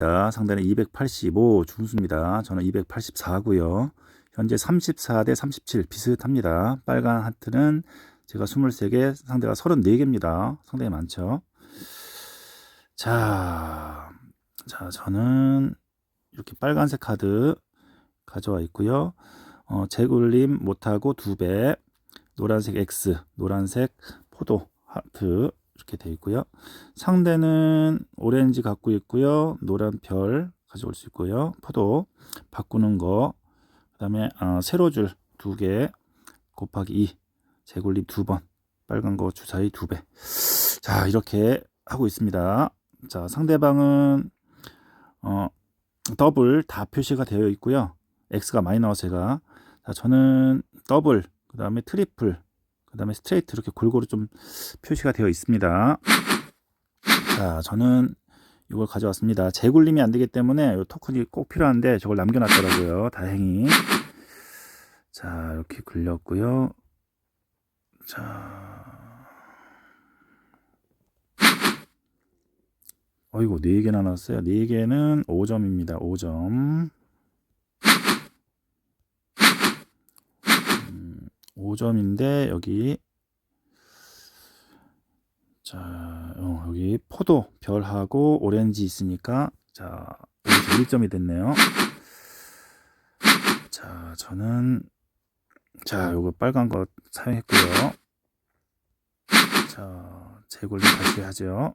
상대는 285 중수입니다. 저는 284고요. 현재 34 대 37 비슷합니다. 빨간 하트는 제가 23개, 상대가 34개입니다. 상당히 많죠. 자, 자, 저는 이렇게 빨간색 카드 가져와 있고요. 어, 재굴림 못하고 2배, 노란색 X, 노란색 포도 하트 이렇게 되어 있고요. 상대는 오렌지 갖고 있고요. 노란 별 가져올 수 있고요. 포도 바꾸는 거. 그다음에 어, 세로줄 두 개 곱하기 2 재굴림 두 번 빨간 거 주사위 두 배. 자 이렇게 하고 있습니다. 자 상대방은 어, 더블 다 표시가 되어 있고요. X가 제가 자 저는 더블 그 다음에 트리플 그 다음에 스트레이트 이렇게 골고루 좀 표시가 되어 있습니다. 자, 저는 이걸 가져왔습니다. 재굴림이 안 되기 때문에 이 토큰이 꼭 필요한데 저걸 남겨놨더라고요. 다행히. 자, 이렇게 굴렸고요. 자. 어이구, 4개나 나왔어요. 4개는 5점입니다. 5점. 5점인데 여기 자 어, 여기 포도 별하고 오렌지 있으니까 자 여기서 1점이 됐네요. 자 저는 자 요거 빨간 거 사용했고요. 자 재굴림 다시 하죠.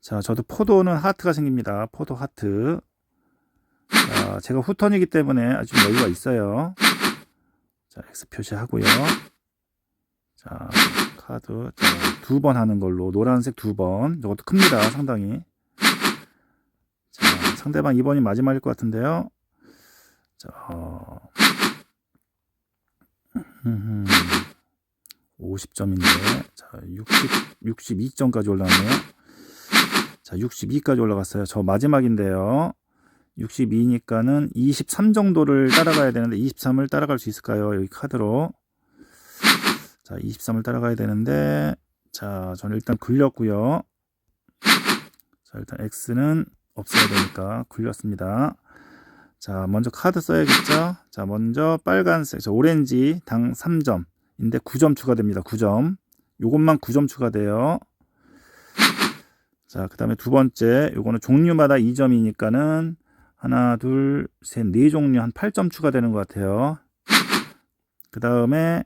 자 저도 포도는 하트가 생깁니다. 포도 하트. 자 제가 후턴이기 때문에 아주 여유가 있어요 자, X 표시하고요. 자, 카드 두 번 하는 걸로 노란색 두 번. 이것도 큽니다. 상당히. 자, 상대방 2번이 마지막일 것 같은데요. 자, 어, 50점인데 자, 60 62점까지 올라왔네요. 자, 62까지 올라갔어요. 저 마지막인데요. 62니까는 23 정도를 따라가야 되는데 23을 따라갈 수 있을까요? 여기 카드로. 자 23을 따라가야 되는데 자 저는 일단 굴렸고요. 자 일단 X는 없어야 되니까 굴렸습니다. 자 먼저 카드 써야겠죠? 자 먼저 빨간색 저 오렌지 당 3점 인데 9점 추가됩니다. 9점. 요것만 9점 추가돼요. 자 그 다음에 두 번째 요거는 종류마다 2점이니까는 하나, 둘, 셋, 네 종류 한 8점 추가되는 것 같아요. 그 다음에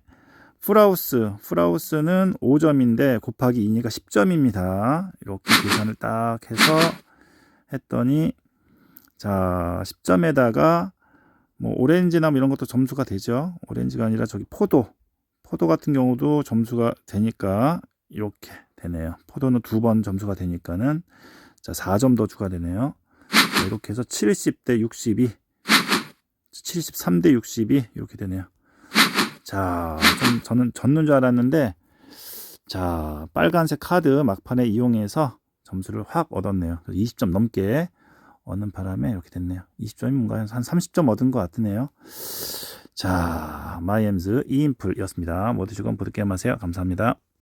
풀하우스, 풀하우스는 5점인데 곱하기 2니까 10점입니다. 이렇게 계산을 딱 해서 했더니 자 10점에다가 뭐 오렌지나 뭐 이런 것도 점수가 되죠. 오렌지가 아니라 저기 포도, 포도 같은 경우도 점수가 되니까 이렇게 되네요. 포도는 두 번 점수가 되니까는 자 4점 더 추가되네요. 이렇게 해서 70대 62, 73대 62 이렇게 되네요. 자, 좀 저는 졌는 줄 알았는데 자, 빨간색 카드 막판에 이용해서 점수를 확 얻었네요. 20점 넘게 얻는 바람에 이렇게 됐네요. 20점이 뭔가 한 30점 얻은 것 같으네요. 자, 마이엠즈 이인풀이었습니다. 모두 즐거운 보드게임 하세요. 감사합니다.